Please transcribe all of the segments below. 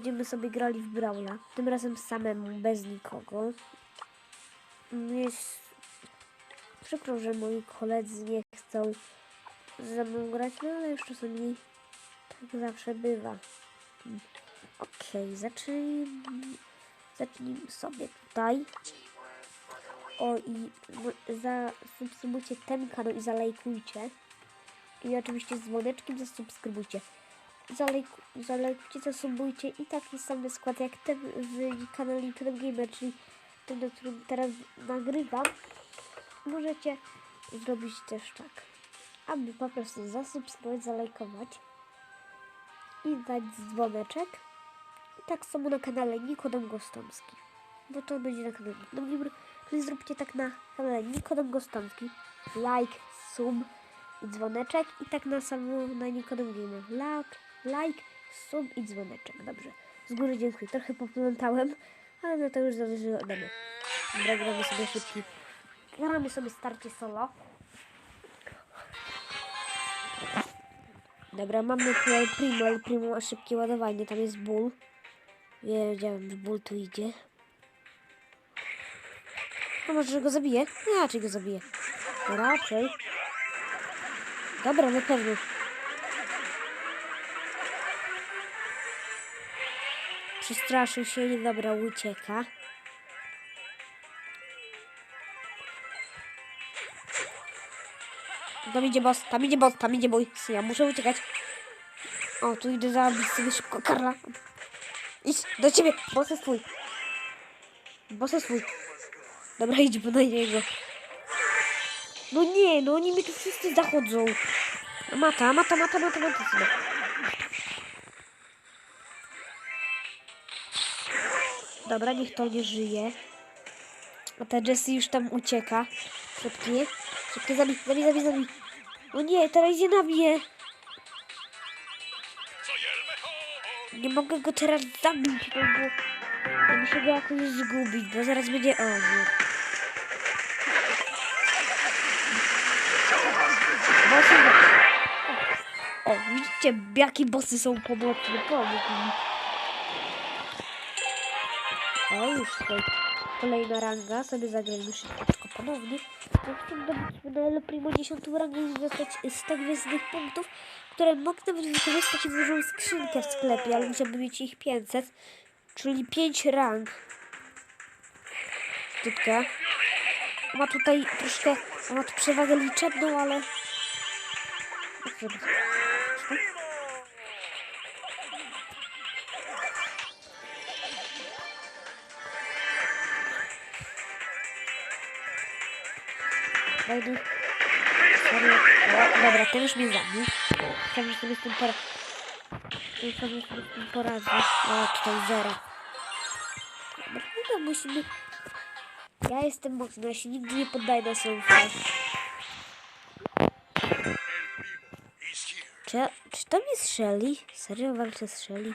będziemy sobie grali w Brawla. Tym razem samemu, bez nikogo. Mm, Jest przykro, że moi koledzy nie chcą ze mną grać, no ale już czasami tak zawsze bywa. Okej, zacznijmy, zacznijmy sobie tutaj. O i zasubskrybujcie ten kanał i zalajkujcie. I oczywiście z dzwoneczkiem zasubskrybujcie. Zalajku, zalajkujcie, zasubujcie i taki sam skład jak ten w kanale Gamer, czyli ten, na którym teraz nagrywam. Możecie zrobić też tak, aby po prostu zasubskrybować, zalajkować i dać dzwoneczek. I tak samo na kanale Nikodem Gostomski. Bo to będzie na kanale Nikodem Gamer. Czyli zróbcie tak na kanale Nikodem Gostomski. Like, sub i dzwoneczek. I tak na samo na Nikodem Gamer. Like, like, sub i dzwoneczek. Dobrze. Z góry dziękuję. Trochę poplątałem, ale no to już zależy ode mnie. Dobra, gramy sobie szybki. Gramy sobie starcie solo. Dobra, mamy tu Primo. El Primo ma szybkie ładowanie. Tam jest ból. Wiedziałem, że ból tu idzie. No może, że go zabije? Nie, raczej go zabije. Raczej. Dobra, na pewno. Przestraszył się i dobra, ucieka. Tam idzie boss, tam idzie boss, tam idzie bój. Ja muszę uciekać. O, tu idę zabić sobie szybko Karla. Idź, do ciebie, boss jest twój. Boss jest twój. Dobra, idź bo na niego. No nie, no oni mi tu wszyscy zachodzą. Mata, mata, mata, mata, mata sobie. Dobra, niech to nie żyje. A ta Jessie już tam ucieka. Szybki. Szybki, zabij, zabij, zabij, zabij. O nie, teraz idzie na mnie. Nie mogę go teraz zabić, no bo ja muszę go jakoś zgubić, bo zaraz będzie... O nie. Bossy... O, widzicie, jakie bossy są pomocne. Pomógł. O, już tutaj kolejna ranga. Sobie zagrajmy szybko ponownie. Ja chcę dobić na El Primo 10 rangę i dostać 100 gwiezdnych punktów, które mogę wykorzystać w dużą skrzynkę w sklepie, ale musiałbym mieć ich 500, czyli 5 rang. Tytka. Ma tutaj troszkę, ma tu przewagę liczebną, ale... O, dobra, ten już mnie zabił. Chciałem, że sobie z tym pora... Chciałem, że sobie z tym poradzę. O, tutaj zero. Dobra, no musimy... Ja jestem mocny, ja się nigdy nie poddaję na falę. Czy, czy tam jest Shelly? Serio walczę z Shelly?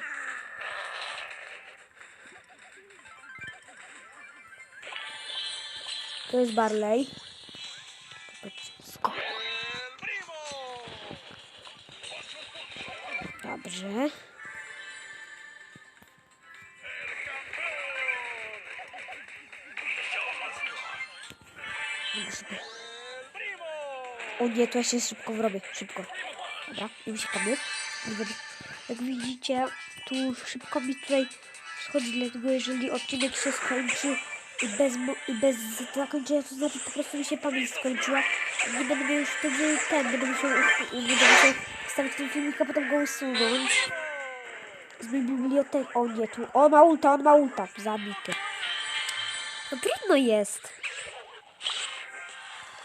To jest Barley. Dobrze. O nie, to ja się szybko wrobię. Szybko. Dobra, i uciekamy. I będzie- Jak widzicie, tu szybko mi tutaj schodzi, dlatego jeżeli odcinek się skończy i bez, i bez zakończenia, to znaczy po prostu mi się pamięć skończyła. Nie będę miał już wtedy ten, będę musiał, będę musiał wstawić ten filmik, a potem go usunąć. Z mojej biblioteki. O nie, tu. On ma ulta, on ma ulta. Zabity. No trudno jest.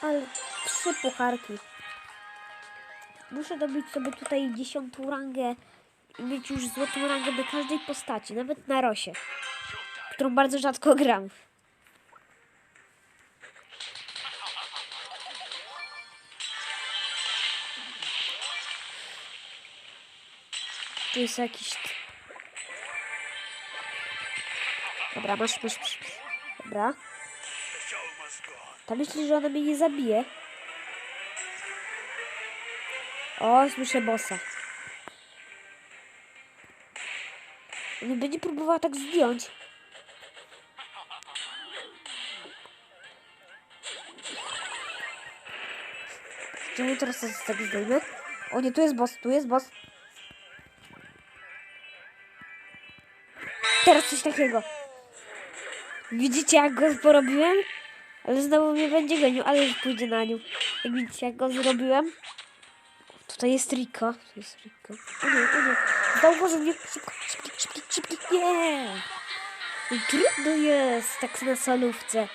Ale trzy pucharki. Muszę dobić sobie tutaj dziesiątą rangę i mieć już złotą rangę do każdej postaci, nawet na Rosie, którą bardzo rzadko gram. Tu jest jakiś... Dobra, masz, masz, masz. Dobra. Ta myśli, że ona mnie nie zabije. O, słyszę bossa. Nie będzie próbowała tak zdjąć. Czemu teraz tak zdejmę? O nie, tu jest boss, tu jest boss. Teraz coś takiego. Widzicie jak go porobiłem? Ale znowu mnie będzie gonił, ale już pójdzie na nią. Jak widzicie jak go zrobiłem? Tutaj jest Riko. Tu jest Riko. O nie, o nie. Zauważył mnie. Szybko, szybki, szybki, szybki. Nie. Trudno jest tak na solówce.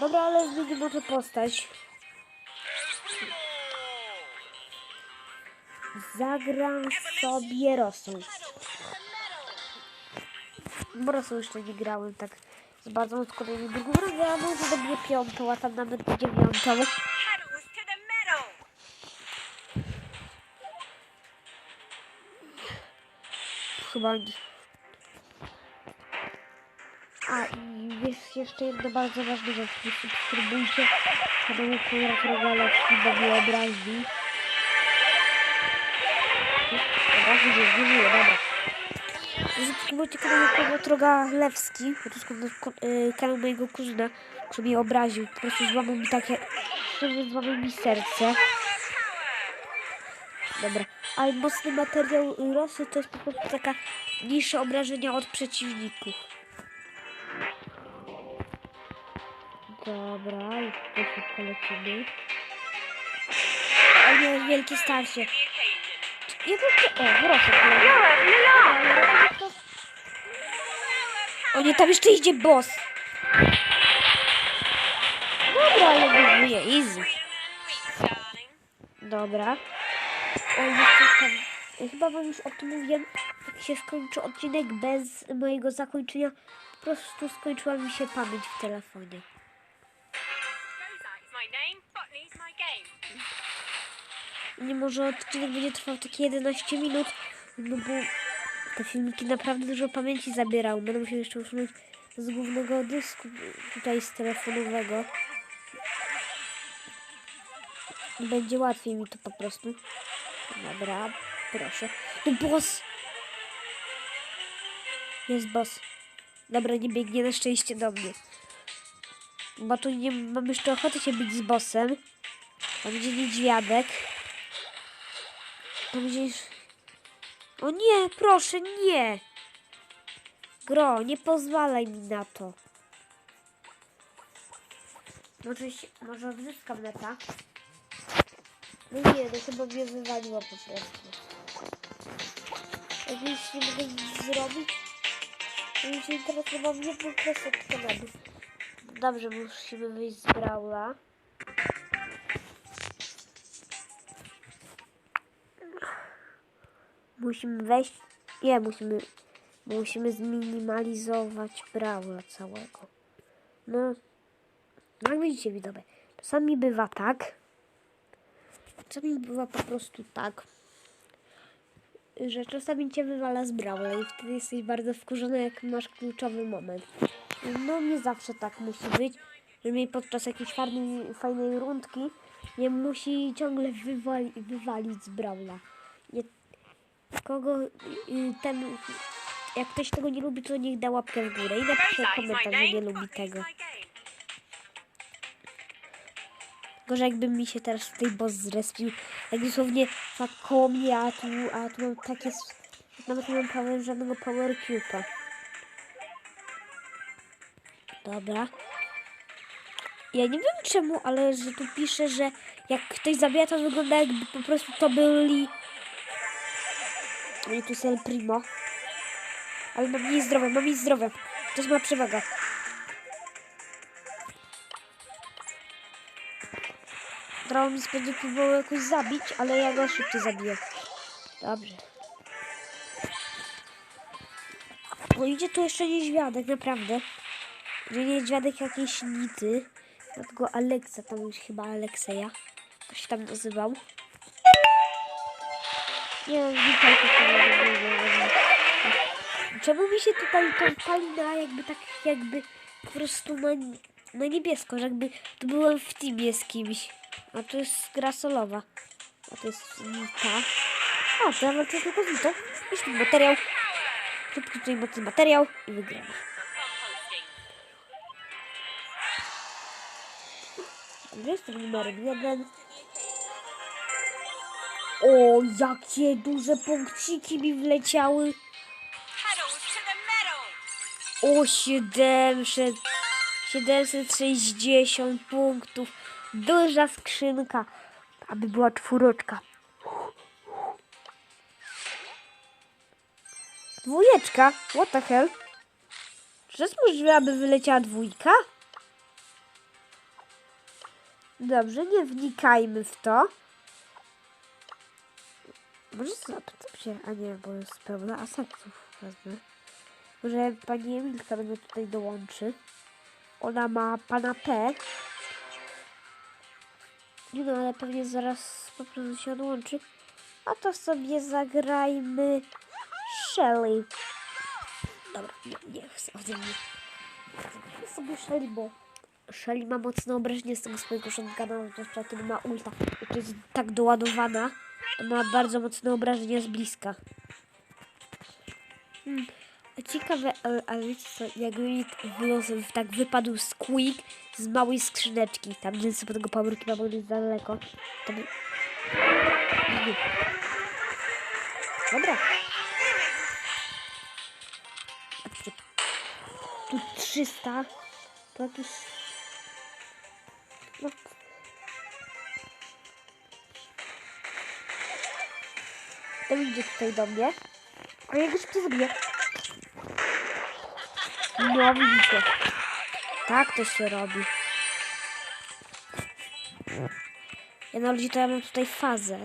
Dobra, ale zmienię może postać. Zagram sobie Rosą. Bo Rosą jeszcze nie grałem tak z bardzo do niej drugą rangę, a może dobiję piątą, a tam nawet dziewiątą. Chyba nie. A i jest jeszcze jedna bardzo ważna rzecz. Subskrybujcie kanału Konrad Rogalewski, bo mnie obrazi. Dobra, żyje, żyje, dobra. Subskrybujcie kanał Konrad Rogalewski, bo to jest y, kanał mojego kuzyna, który mnie obraził. Po prostu złamał mi takie, złamał mi serce. Dobra. A mocny materiał rosy to jest po prostu taka mniejsze obrażenia od przeciwników. Dobra, tutaj szybko lecimy. O nie, wielkie starcie. Ja tylko... O, rosy. O nie, tam jeszcze idzie boss. Dobra, ale wyżyje, easy. Dobra. O, jeszcze tam. ja Chyba wam już o tym mówiłem. Jak się skończy odcinek bez mojego zakończenia, po prostu skończyła mi się pamięć w telefonie. Nie może odcinek będzie trwał takie 11 minut, no bo te filmiki naprawdę dużo pamięci zabierały. Będę musiał jeszcze usunąć z głównego dysku, tutaj z telefonowego. Będzie łatwiej mi to po prostu. Dobra, proszę. No boss! Jest boss. Dobra, nie biegnie na szczęście do mnie. Bo tu nie mam jeszcze ochoty się bić z bossem. Tam będzie niedźwiadek. Tam gdzieś... O nie, proszę, nie! Gro, nie pozwalaj mi na to. Może, się, może odzyskam neta. No nie, no chyba mnie wywaliło po prostu. Jak już nie mogę nic zrobić, to mi się interesował mnie po prostu od kanału. Dobrze, musimy wyjść z Braula. Musimy wejść. Nie, musimy. Musimy zminimalizować Braula całego. No. No jak widzicie, widzowie. Czasami bywa tak. Czasami bywa po prostu tak. Że czasami cię wywala z Braula i wtedy jesteś bardzo wkurzony, jak masz kluczowy moment. No nie zawsze tak musi być, że mnie podczas jakiejś fajnej, fajnej rundki nie musi ciągle wywali, wywalić z Braula. Kogo y, ten, jak ktoś tego nie lubi, to niech da łapkę w górę i napisze komentarz, że nie lubi tego. Gorzej jakby mi się teraz tutaj boss zrespił, jak dosłownie tak koło mnie, a tu, a tu mam takie, nawet nie mam power, żadnego power cube'a. Dobra. Ja nie wiem czemu, ale że tu pisze, że jak ktoś zabija, to wygląda jakby po prostu to byli... No i tu jest Primo. Ale mam mniej zdrowia, mam mniej zdrowia. To jest moja przewaga. Draumis będzie próbował jakoś zabić, ale ja go szybciej zabiję. Dobrze. Bo idzie tu jeszcze niedźwiadek, naprawdę. Nie niedźwiadek jakiejś nity. Dlatego Aleksa, tam chyba Alekseja. To się tam nazywał. Nie Czemu mi się tutaj to pali na jakby tak, jakby po prostu na, na niebiesko, że jakby tu byłem w teamie z kimś. A to jest gra solowa. A to jest Nita. A, to ja walczę tylko z Nitą. Jeśli materiał. Szybki tutaj mocny materiał i wygramy. Composting. Dobrze, jestem numerem jeden. O, jakie duże punkciki mi wleciały. O, 700, 760 punktów. Duża skrzynka, aby była czwóreczka. Dwójeczka? What the hell? Czy jest możliwe, aby wyleciała dwójka? Dobrze, nie wnikajmy w to. Może zapytam się, a nie, bo jest pełna asektów. Wezmę. Może pani Emilka mnie tutaj dołączy. Ona ma pana P. Nie no, ale pewnie zaraz po prostu się odłączy. A to sobie zagrajmy Shelly. Dobra, nie, nie chcę ode mnie. Zagrajmy sobie Shelly, bo Shelly ma mocne obrażenie z tego swojego shotguna, zwłaszcza kiedy ma ulta. To jest tak doładowana, ma bardzo mocne obrażenia z bliska. Hmm. Ciekawe, ale, ale wiecie co, jakby wyniosł, tak wypadł squeak z małej skrzyneczki, tam gdzie sobie tego powerki ma być daleko, to by... Nie. Dobra. Tu 300, to jakieś... To idzie tutaj do mnie. A ja go szybciej zabiję. No widzicie. Tak to się robi. Ja na ludzi to ja mam tutaj fazę.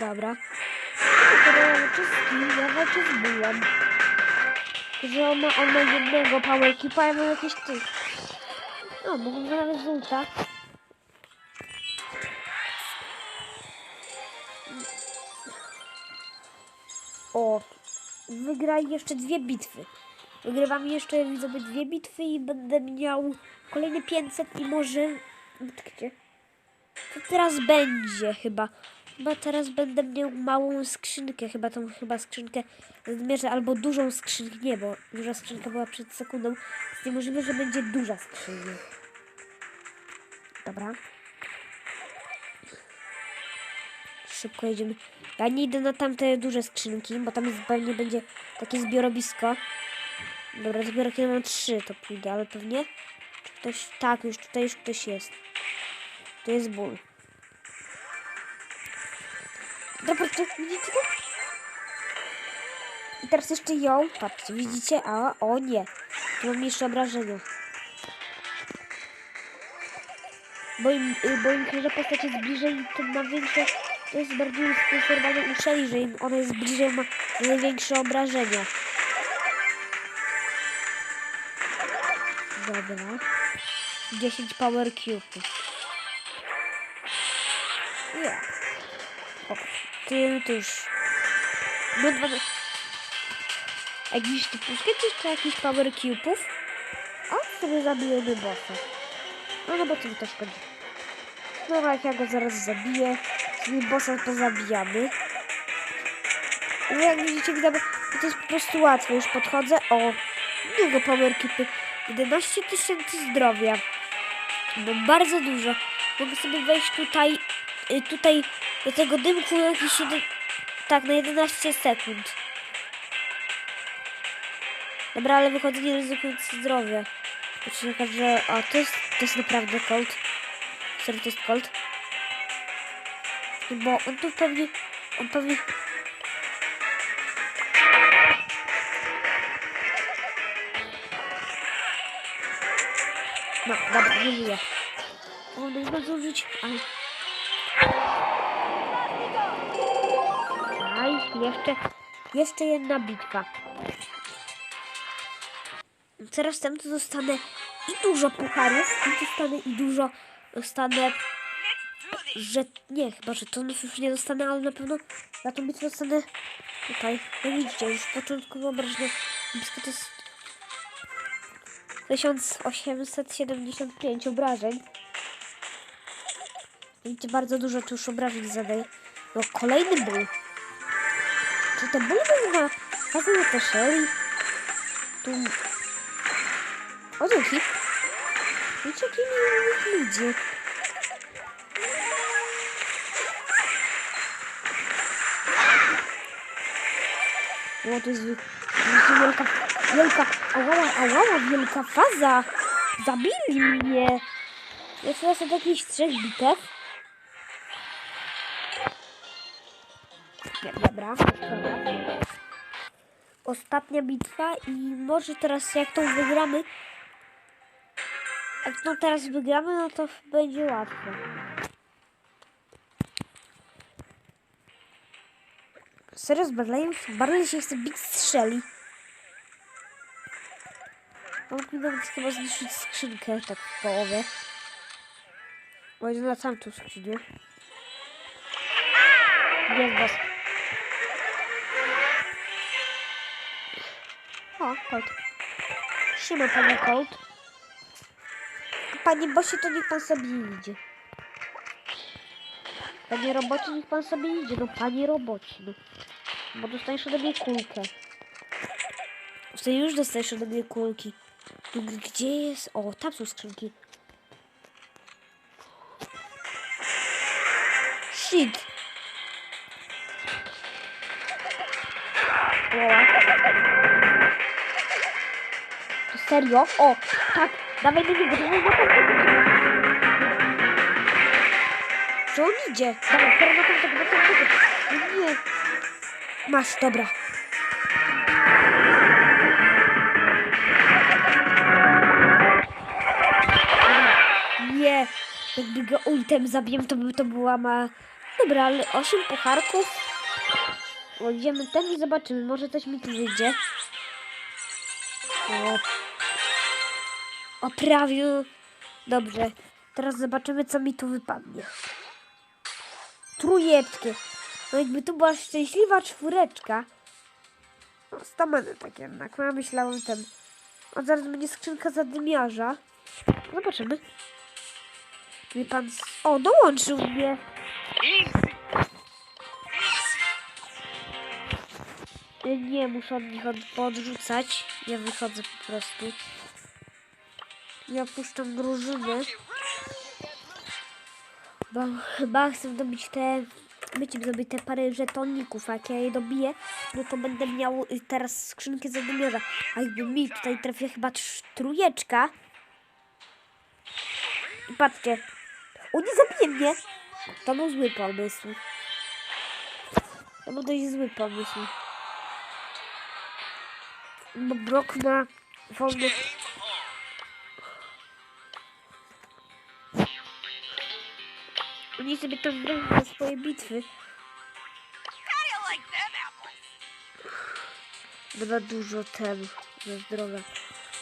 Dobra. Teraz ja walczę z bólem. Że on ma, on ma jednego power keepa, ja mam jakieś ty. No, mogę go nawet żółta. O, wygraj jeszcze dwie bitwy. Wygrywam jeszcze widzowie dwie bitwy i będę miał kolejne 500 i może... Gdzie? Co teraz będzie chyba? Chyba teraz będę miał małą skrzynkę, chyba tą chyba skrzynkę zmierzę, albo dużą skrzynkę, nie, bo duża skrzynka była przed sekundą, więc niemożliwe, że będzie duża skrzynka. Dobra. Szybko jedziemy. Ja nie idę na tamte duże skrzynki, bo tam jest, pewnie będzie takie zbiorowisko. Dobra, dopiero kiedy mam trzy, to pójdę, ale pewnie czy ktoś, tak, już tutaj już ktoś jest. To jest ból. Dobra, patrzcie, widzicie to? I teraz jeszcze ją, patrzcie, widzicie? A, o nie, tu mam jeszcze obrażenia. Bo im, y, bo im każda postać jest bliżej, to ma większe, to jest bardziej skonserwowane u Shelly, że im ona jest bliżej, ma największe obrażenia. Dobra. 10 power cube'ów. Nie. Ty, już. No dwa. Jak widzisz, tu puszczać jeszcze jakiś power cube'ów. A sobie zabijemy bossa. No no bo co mi to szkodzi. No jak ja go zaraz zabiję, sobie bossa to zabijamy. No jak widzicie, widzowie, to jest po prostu łatwe. Już podchodzę. O, dużo power cube'y. 11 tysięcy zdrowia. No bardzo dużo. Mogę sobie wejść tutaj, y, tutaj do tego dymku jakieś jeden, tak, na 11 sekund. Dobra, ale wychodzę nie ryzykując zdrowia. Znaczy, że, a to jest, to jest naprawdę Colt. Serio, to jest Colt. Bo on tu pewnie, on pewnie... No, dobra, nie żyje. O, no chyba zużyć. Aj. Jeszcze, jeszcze jedna bitwa. Teraz tam to dostanę i dużo pucharów, i dostanę i dużo, dostanę, że, nie, chyba, że to już nie dostanę, ale na pewno na tą bitwę dostanę tutaj. No widzicie, już początkowo obrażenia, blisko to jest 1875 obrażeń. Widzicie, bardzo dużo tu już obrażeń zadaje. No, kolejny ból. Czy te ból był na fazę na te Shelly? Tu... O, dzięki. Wiecie, jaki miły ludzie. O, to jest wi- wielka, wielka, wielka, ałała, ałała, wielka faza. Zabili mnie. Jest teraz od jakichś trzech bitew. Dobra, dobra. Ostatnia bitwa i może teraz jak tą wygramy, jak tą teraz wygramy, no to będzie łatwo. Serio z Barleyem? Barley się chce bić Shelly. Mam mi nawet chyba zniszczyć skrzynkę, tak w połowie. Bo jest na całym tu skrzynię. Jest boss. O, Colt. Siema, panie Colt. Panie bossie, to niech pan sobie idzie. Panie robocie, niech pan sobie idzie. No, panie robocie, no. Bo dostajesz ode mnie kulkę. Ty już dostajesz ode mnie kulki. Tu g- gdzie jest? O, tam są skrzynki. Shit. Serio? O, tak. Dawaj dawaj na tamtego. Że on idzie. Dawaj, teraz na tamtego, na tamtego. Nie. Masz, dobra. Nie, jakby go ultem zabiłem, to by to była ma... Dobra, ale 8 pucharków. Idziemy ten i zobaczymy, może coś mi tu wyjdzie. O, o prawiu. Dobrze, teraz zobaczymy, co mi tu wypadnie. Trójeczki. No jakby tu była szczęśliwa czwóreczka. No, stamany tak jednak. No, Ja myślałem ten... O, zaraz będzie skrzynka zadymiarza. Zobaczymy. Wie pan... O, dołączył mnie. Nie, muszę od nich od, podrzucać. Ja wychodzę po prostu. Ja puszczam drużynę. Bo chyba chcę dobić te... Wiecie, zrobić te parę żetoników, a jak ja je dobiję, no to będę miał teraz skrzynkę zadymiarza. A jakby mi tutaj trafia chyba trójeczka. I patrzcie. O, nie zabije mnie! To był zły pomysł. To był dość zły pomysł. Bo Brock ma wolny... Oni sobie tam grają na swoje bitwy. Chyba dużo ten ze zdrowia.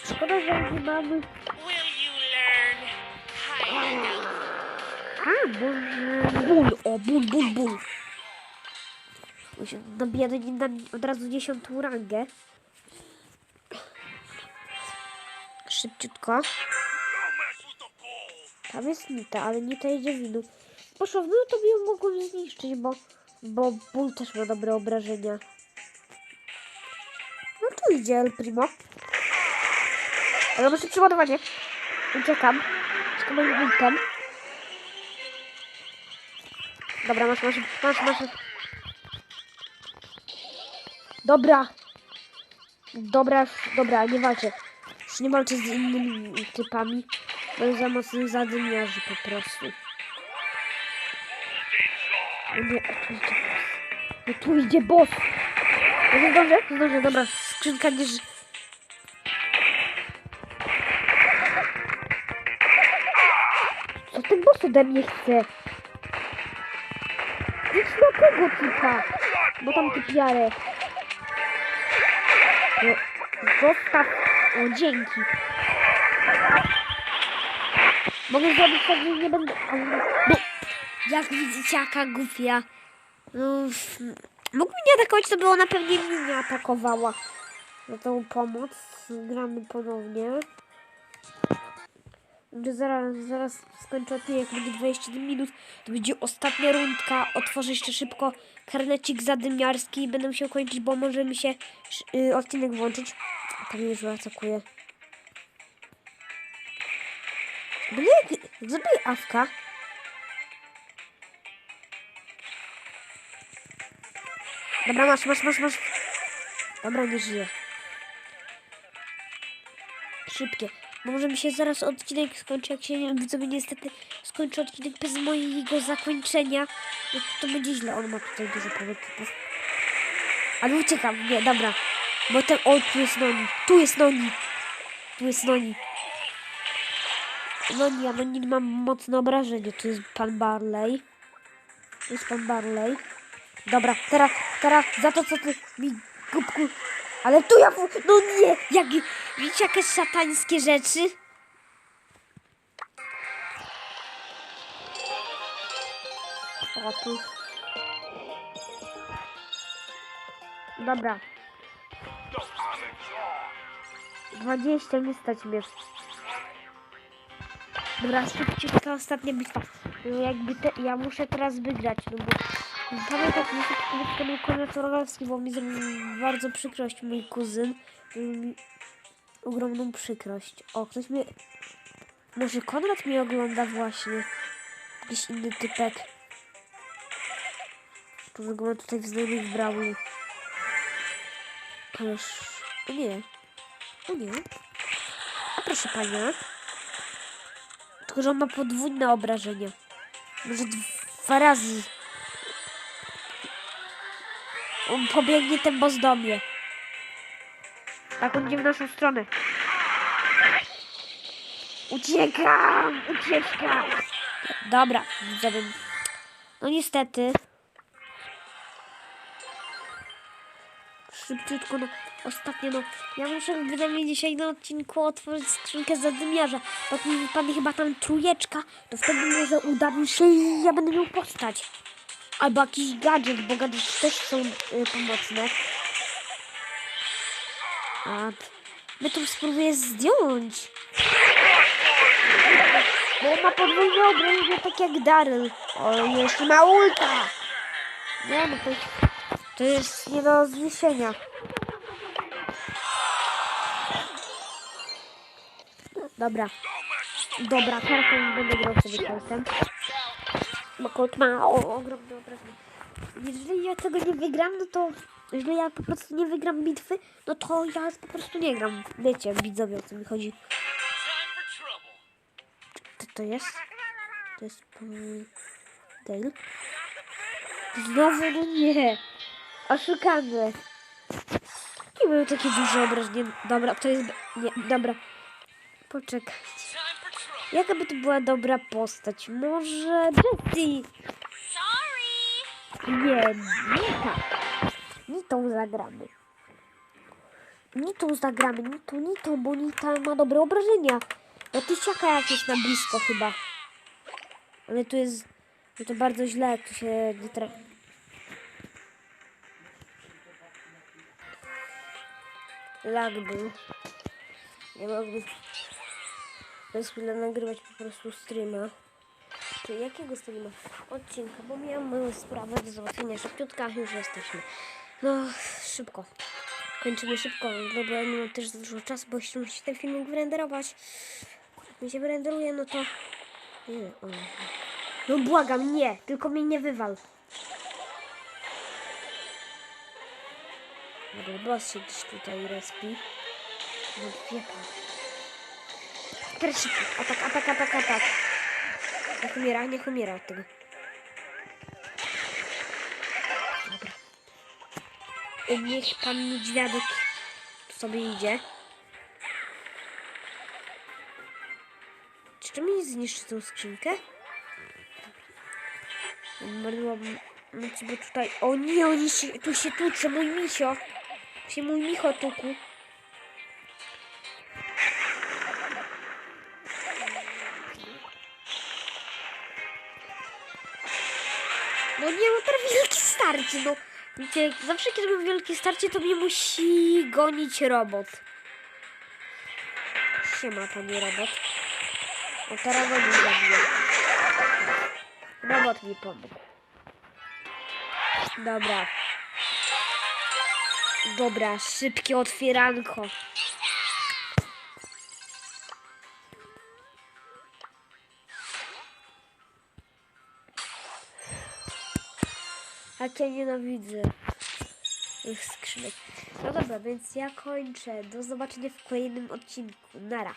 Szkoda, że nie mamy... A, może... Ból, o, ból, ból, ból. Muszę nabijać na od razu dziesiątą rangę. Szybciutko. Tam jest Nita, ale Nita jedzie winu. Poszła w dół, to by ją mogłem zniszczyć, bo, bo ból też ma dobre obrażenia. No tu idzie El Primo. Ale muszę przeładowanie. Uciekam. Z moim ultem. Dobra, masz, masz, masz, masz. Dobra. Dobra, dobra, nie walczę. Już nie walczę z innymi typami. Bo za mocnych zadymiarzy po prostu. Nie, tu idzie boss. No tu idzie boss. Nie zdążę? Zdążę, dobra. Skrzynka nie ży... Co ten boss ode mnie chce? Idź na tego typa. Bo tam typiarę. No, zostaw. O, dzięki. Mogę zrobić tak, że nie będę... No, jak widzicie, jaka głupia. No, mógł mnie atakować, to by ona pewnie mnie nie atakowała. Za tą pomoc gramy ponownie. zaraz, zaraz skończę jak będzie 21 minut, to będzie ostatnia rundka, otworzę jeszcze szybko karnecik zadymiarski i będę musiał kończyć, bo może mi się sz- y, odcinek włączyć. Tam już atakuje. No nie, zabij Awka. Dobra, masz, masz, masz, masz. Dobra, nie żyje. Szybkie. Może mi się zaraz odcinek skończy, jak się nie widzowie niestety skończy odcinek bez mojego zakończenia. No to, będzie źle. On ma tutaj dużo połeczków. Ale uciekam. Nie, dobra. Bo ten... O, tu jest Noni. Tu jest Noni. Tu jest Noni. Noni, a Noni mam mocne obrażenie. Tu jest pan Barley. Tu jest pan Barley. Dobra, teraz, teraz za to, co ty mi głupku. Ale tu ja. No nie! Jak, widzicie jakieś szatańskie rzeczy? O tu. Dobra. 20 nie stać mnie. Dobra, szybciutka ostatnia bitwa. No Jakby te, ja muszę teraz wygrać, no bo pamiętam, że to był Konrad Orlowski, bo mi zrobił bardzo przykrość mój kuzyn. Mi ogromną przykrość. O, ktoś mnie... Może Konrad mnie ogląda właśnie. Jakiś inny typek. To wygląda tutaj w znajomych Brawlu. Ależ... O nie. O nie. A proszę pana. Tylko, że on ma podwójne obrażenia. Może dwa razy. On pobiegnie ten boss do mnie. Tak, on idzie w naszą stronę. Uciekam! Ucieczka! Dobra, widzowie. No niestety. Szybciutko, no. Ostatnio, no. Ja muszę wydanie dzisiaj na odcinku otworzyć skrzynkę zadymiarza. Jak mi wypadnie chyba tam trójeczka, to wtedy może uda mi się i ja będę miał postać. Albo jakiś gadżet, bo gadżety też są y, pomocne. A my to spróbuję zdjąć. Bo on ma podwójne obrażenia, tak jak Daryl. O, jeszcze ma ulta. Nie no, to, to jest nie do zniesienia. Dobra. Dobra, już będę grał sobie Coltem. Bo Colt ma o, ogromne obrażenia. Jeżeli ja tego nie wygram, no to... Jeżeli ja po prostu nie wygram bitwy, no to ja po prostu nie gram. Wiecie, widzowie, o co mi chodzi. Co to jest? To jest... Dale? Znowu, no nie. Oszukany. Nie były takie duże obrażenia. Dobra, to jest... Nie, dobra. Poczekaj. Jaka by to była dobra postać? Może? Sorry. Nie, nie tak. Nitą zagramy. Nitą zagramy, Nitą, Nitą, bo Nita ma dobre obrażenia. No tysiaka jakieś na blisko chyba. Ale tu jest... No to bardzo źle, jak tu się nie tra... Lag był. Nie mogę przez chwilę nagrywać po prostu streama. Czy jakiego streama? Odcinka, bo miałam małą sprawę do załatwienia szybciutka, już jesteśmy. No, szybko. Kończymy szybko, bo ja nie mam też za dużo czasu, bo jeszcze musi ten filmik wyrenderować. Jak mi się wyrenderuje, no to... Nie, o. No błagam, nie, tylko mnie nie wywal. Dobra, boss się gdzieś tutaj respi. No wieka. Teraz szybko, atak, atak, atak, atak. Niech umiera, niech umiera od tego. Dobra. Y, Niech pan niedźwiadek sobie idzie. Czy to mi zniszczy tą skrzynkę? Marnowałabym mocy, bo tutaj... O nie, oni się, tu się tłucze, mój misio. Się mój micho tuku. No nie mam prawie wielkie starcie, no. Wiecie, zawsze kiedy mam wielkie starcie, to mnie musi gonić robot. Siema, panie robot. O, teraz go nie zabiję. Robot mi pomógł. Dobra. Dobra, szybkie otwieranko. Ja nienawidzę skrzynek. No dobra, więc ja kończę. Do zobaczenia w kolejnym odcinku. Nara.